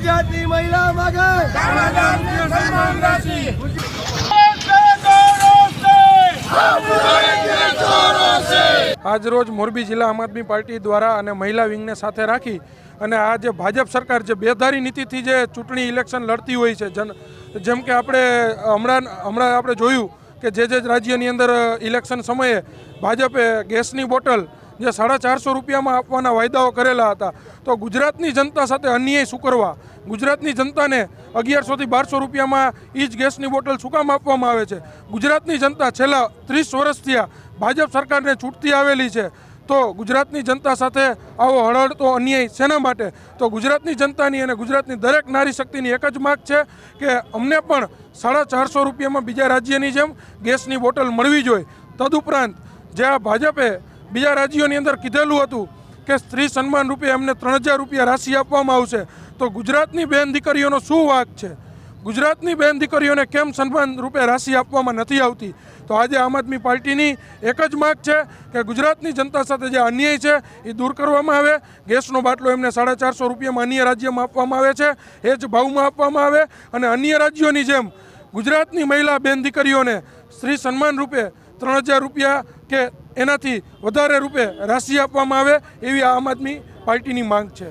ગુજરાતની મહિલા માગે આજ રોજ મોરબી જિલ્લા આમ આદમી પાર્ટી દ્વારા અને મહિલા વિંગને સાથે રાખી અને આ જે ભાજપ સરકાર જે બેધારી નીતિથી જે ચૂંટણી ઇલેક્શન લડતી હોય છે, જન જેમ કે આપણે હમણાં હમણાં આપણે જોયું કે જે જે રાજ્યની અંદર ઇલેક્શન સમયે ભાજપે ગેસની બોટલ જે સાડા ચારસો રૂપિયામાં આપવાના વાયદાઓ કરેલા હતા. તો ગુજરાતની જનતા સાથે અન્યાય શું કરવા? ગુજરાતની જનતાને અગિયારસોથી બારસો રૂપિયામાં એ જ ગેસની બોટલ શું કામ આપવામાં આવે છે? ગુજરાતની જનતા છેલ્લા ત્રીસ વર્ષથી આ ભાજપ સરકારને છૂટતી આવેલી છે. તો ગુજરાતની જનતા સાથે આવો હળહળતો અન્યાય શેના માટે? તો ગુજરાતની જનતાની અને ગુજરાતની દરેક નારી શક્તિની એક જ માગ છે કે અમને પણ સાડા ચારસો રૂપિયામાં બીજા રાજ્યની જેમ ગેસની બોટલ મળવી જોઈએ. તદુપરાંત જે આ ભાજપે બીજા રાજ્યોની અંદર કીધેલું હતું કે સ્ત્રી સન્માન રૂપે એમને ત્રણ હજાર રૂપિયા રાશિ આપવામાં આવશે. તો ગુજરાતની બેન દીકરીઓનો શું વાક છે? ગુજરાતની બેન દીકરીઓને કેમ સન્માન રૂપે રાશિ આપવામાં નથી આવતી? તો આજે આમ આદમી પાર્ટીની એક જ માગ છે કે ગુજરાતની જનતા સાથે જે અન્યાય છે એ દૂર કરવામાં આવે. ગેસનો બાટલો એમને સાડા ચારસો રૂપિયામાં અન્ય રાજ્યમાં આપવામાં આવે છે. એ જ ભાવમાં આપવામાં આવે. અને અન્ય રાજ્યોની જેમ ગુજરાતની મહિલા બેન દીકરીઓને સ્ત્રી સન્માન રૂપે ત્રણ હજાર રૂપિયા કે એનાથી વધારે રૂપે રાશિ આપવામાં આવે એવી આમ આદમી પાર્ટીની માંગ છે.